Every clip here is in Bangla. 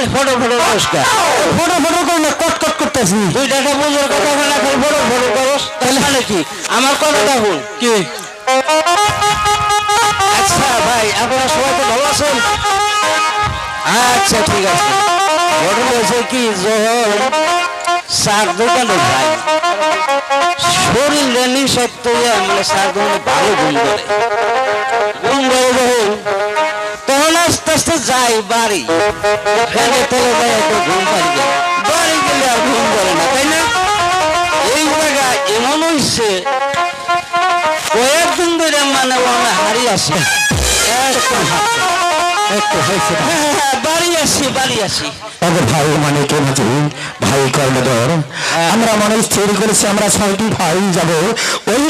খালি ফটো ফটো নমস্কার। ফটো ফটো করে না কট কট করতেছি। তুই একটা বুঝোর কথা বলে খালি ফটো ফটো করস তাহলে কি? আমার কথাটা শুন কি? আচ্ছা ভাই আপনারা সবাই তো ভালো আছেন? আচ্ছা ঠিক আছে। ঘটনা হয়েছে কি যখন সার দোকানে যাই শরীর রেনি সত্য মানে সার দোকানে ভালো ঘুম করে যাই বাড়ি। ফ্যানের তলে যাই একটু ঘুম পারি বাড়ি গেলে আর ঘুম করে না, তাই না? এই জায়গা এমন হয়েছে কয়েকদিন ধরে মানে ওনা হারি আসে। একদম হাঁটছে। একটু হয়েছে হ্যাঁ, হ্যাঁ, বাড়ি আসি বাড়ি আসি। ভাই মানে কে মাঝে ভাই কর্ণধর। আমরা করেছি আমরা ছয়টি ভাই যাব। ওই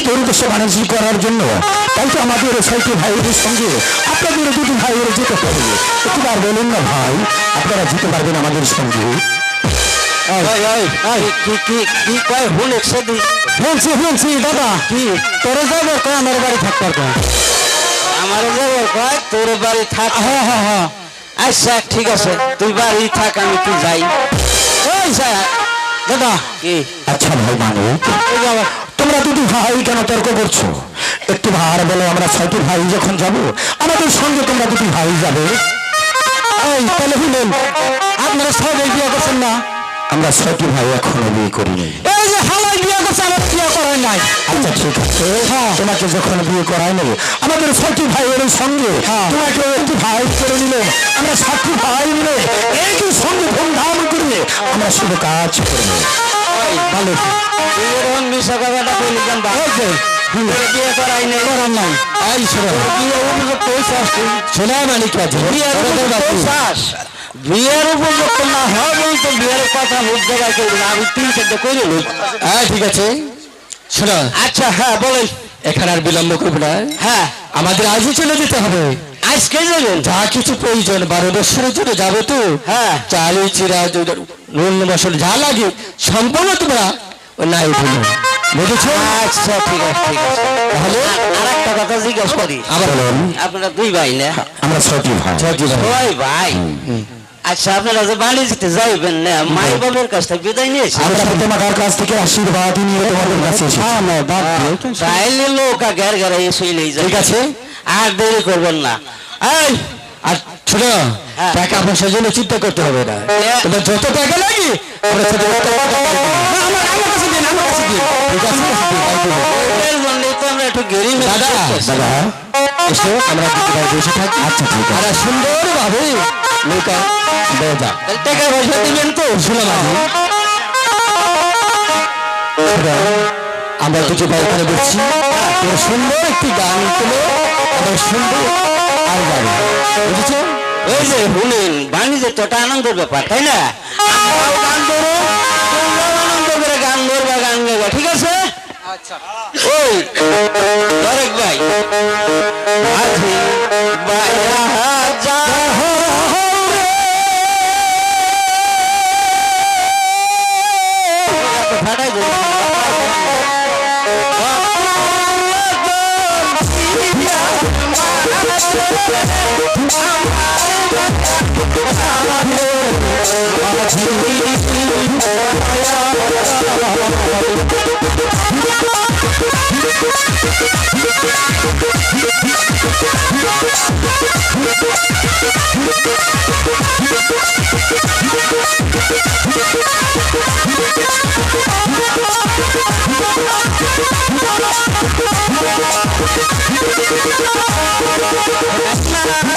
করার জন্য। তাই তো আমাদের ছয়টি ভাইয়ের সঙ্গে আপনাদের দুটি ভাইয়ের যেতে হবে। একবার বলুন না ভাই আপনারা যেতে পারবেন আমাদের সঙ্গে। দাদা কি? তোরে যাব কয় আমার বাড়ি থাকতে পারবে আমার যাব কয় তোর বাড়ি থাক। হ্যাঁ হ্যাঁ হ্যাঁ। আচ্ছা ঠিক আছে। তুই বাড়ি থাক আমি তুই যাই। ওই যা দাদা। কি? আচ্ছা ভাই তোমরা দুটি ভাই কেন তর্ক করছ? একটু ভার বলো আমরা ছয়টি ভাই যখন যাব আমাদের সঙ্গে তোমরা দুটি ভাই যাবে। এই তাহলে শুনেন আপনারা সবাই বিয়ে করছেন না? আমরা ছয়টি ভাই এখনও বিয়ে করিনি এই যে হালাই বিয়ে করছে আমার বিয়ে করাই নাই। আচ্ছা ঠিক আছে। তোমাকে যখন বিয়ে করাই নেই আমাদের ছয়টি ভাইয়ের সঙ্গে তোমাকে একটি ভাই করে নিলে আমরা সাতটি ভাই মিলে একই সঙ্গে ধুমধাম করে আমরা শুধু কাজ করব। ভালো। মিশা কথাটা কইলি কেন বিয়ে করাই নেই। করার নাই। এই শোনো বিয়ে উপযুক্ত হইছাস শোনা মানিক আছে। বিয়ের উপযুক্ত না হয় বলতো বিয়ের কথা জায়গায় করবি না আমি তিন চারটে করে হ্যাঁ ঠিক আছে। শোনো। আচ্ছা হ্যাঁ বলেন। এখানে আর বিলম্ব করব না। হ্যাঁ। আমাদের আজই চলে যেতে হবে। আজকে যাবেন? যা কিছু প্রয়োজন বারো বছরের জন্য যাবে তো। হ্যাঁ। চালি চিরা নুন মশল যা লাগে সম্পূর্ণ তোমরা নাই বুঝেছ? আচ্ছা ঠিক আছে ঠিক আছে। তাহলে? আর একটা কথা জিজ্ঞাসা করি। আবার আপনারা দুই ভাই না? আমরা ছয়টি ভাই। ছয়টি ওই ভাই। আচ্ছা আপনারা যে বাড়ি যেতে যাইবেন না মাই বাবার কাছ থেকে বিদায় নিয়েছে। আমরা তোমার কাছ থেকে আশীর্বাদ নিয়ে তোমাদের কাছে এসেছি? তাইলে লোক যায় ঠিক আছে। আর দেরি করবেন না। এই আর শোনো হ্যাঁ। টাকা পয়সার জন্য চিন্তা করতে হবে না। হ্যাঁ। তোমার যত টাকা লাগে আমরা দাদা দাদা এসো বসে থাকি। আচ্ছা ঠিক আছে। সুন্দর ভাবে নৌকা যাক টাকা পয়সা দিবেন তো শুনো আমরা দুটো ভাই এখানে বসছি। সুন্দর একটি গান তুলো এবং সুন্দর আর গাড়ি বুঝেছ? ওই যে শুনেন বাণিজ্য তো একটা আনন্দের ব্যাপার তাই না? গান ধরো আনন্দ করে গান ধরবা গান গাইবা ঠিক আছে? ওই ভাই। ও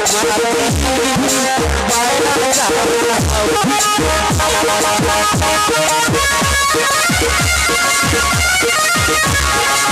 Thank you.